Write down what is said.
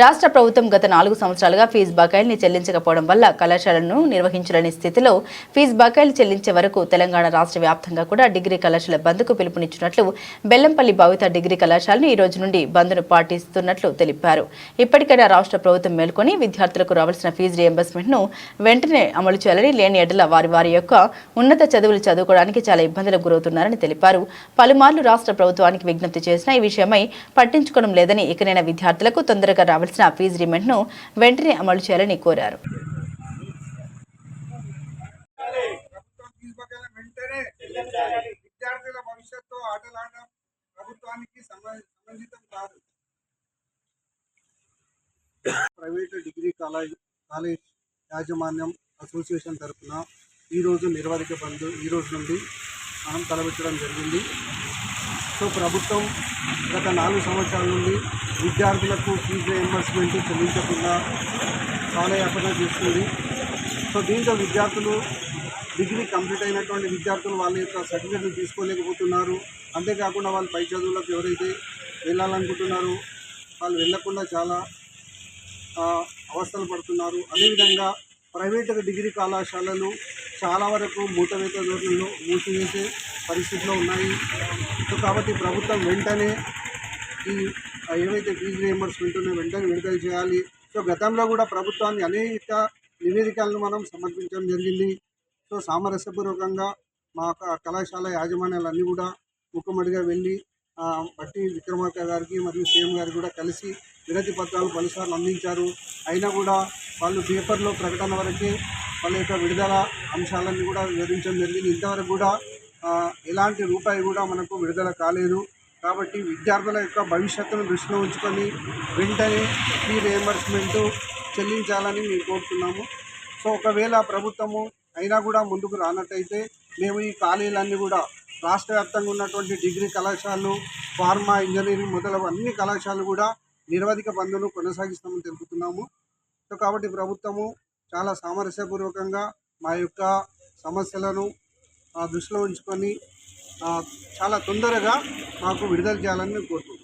రాష్ట్ర ప్రభుత్వం గత నాలుగు సంవత్సరాలుగా ఫీజు బకాయిల్ని చెల్లించకపోవడం వల్ల కళాశాలను నిర్వహించలేని స్థితిలో ఫీజు బకాయిలు చెల్లించే వరకు తెలంగాణ రాష్ట్ర వ్యాప్తంగా కూడా డిగ్రీ కళాశాల బంద్కు పిలుపునిచ్చినట్లు బెల్లంపల్లి భవిత డిగ్రీ కళాశాలను ఈ రోజు నుండి బంద్ను పాటిస్తున్నట్లు తెలిపారు. ఇప్పటికైనా రాష్ట్ర ప్రభుత్వం మేల్కొని విద్యార్థులకు రావాల్సిన ఫీజు రియంబర్స్మెంట్ను వెంటనే అమలు చేయాలని లేని ఎడల వారి వారి యొక్క ఉన్నత చదువులు చదువుకోవడానికి చాలా ఇబ్బందులకు గురవుతున్నారని తెలిపారు. పలుమార్లు రాష్ట్ర ప్రభుత్వానికి విజ్ఞప్తి చేసినా ఈ విషయమై పట్టించుకోవడం లేదని ఇకనైనా విద్యార్థులకు తొందరగా రావాల్సిన ఫీజు రిమెంట్ను వెంటనే అమలు చేయాలని కోరారు. విద్యార్థుల భవిష్యత్తు ఆటలాడడం ప్రభుత్వానికి సంబ- సంబంధితం కాదు private degree college college association association తరఫున ఈరోజు నిర్వహిక బంద్ ఈ రోజు నుండి మనం తలపెట్టడం జరిగింది. సో ప్రభుత్వం గత నాలుగు సంవత్సరాల నుండి విద్యార్థులకు ఫీజు రియంబర్స్మెంట్ చెల్లించకుండా చాలా కాలయాపన చేస్తుంది. సో దీంతో విద్యార్థులు డిగ్రీ కంప్లీట్ అయినటువంటి విద్యార్థులు వాళ్ళ యొక్క సర్టిఫికెట్లు తీసుకోలేకపోతున్నారు. అంతేకాకుండా వాళ్ళు పై చదువులకు ఎవరైతే వెళ్ళాలనుకుంటున్నారో వాళ్ళు వెళ్ళకుండా చాలా అవస్థలు పడుతున్నారు. అదేవిధంగా ప్రైవేట్ డిగ్రీ కళాశాలలు చాలా వరకు మూతవేత ధోరణిలో మూసివేసే పరిస్థితిలో ఉన్నాయి. సో కాబట్టి ప్రభుత్వం వెంటనే ఈ ఏవైతే ఫీజు రియంబర్స్మెంట్ ఉన్నాయో వెంటనే విడుదల చేయాలి. సో గతంలో కూడా ప్రభుత్వాన్ని అనేక నివేదికలను మనం సమర్పించడం జరిగింది. సో సామరస్యపూర్వకంగా మా కళాశాల యాజమాన్యాలన్నీ కూడా ముఖమడిగా వెళ్ళి బట్టి విక్రమార్క గారికి మరియు సీఎం గారికి కూడా కలిసి వినతి పత్రాలు పలుసార్లు అందించారు. అయినా కూడా వాళ్ళు పేపర్లో ప్రకటన వరకే వాళ్ళ యొక్క విడుదల అంశాలన్నీ కూడా వివరించడం జరిగింది. ఇంతవరకు కూడా ఎలాంటి రూపాయి కూడా మనకు విడుదల కాలేదు. కాబట్టి విద్యార్థుల యొక్క భవిష్యత్తును దృష్టిలో ఉంచుకొని వెంటనే ఫీ రియంబర్స్మెంట్ చెల్లించాలని మేము కోరుతున్నాము. సో ఒకవేళ ప్రభుత్వము అయినా కూడా ముందుకు రానట్టయితే మేము ఈ కాలేజీలన్నీ కూడా రాష్ట్ర వ్యాప్తంగా ఉన్నటువంటి డిగ్రీ కళాశాలలు ఫార్మా ఇంజనీరింగ్ మొదలగు అన్ని కళాశాలలు కూడా నిరవధిక బంధును కొనసాగిస్తామని తెలుపుతున్నాము. సో కాబట్టి ప్రభుత్వము చాలా సామరస్యపూర్వకంగా మా యొక్క సమస్యలను దృష్టిలో ఉంచుకొని చాలా తొందరగా మాకు విడుదల చేయాలని మేము కోరుతున్నాం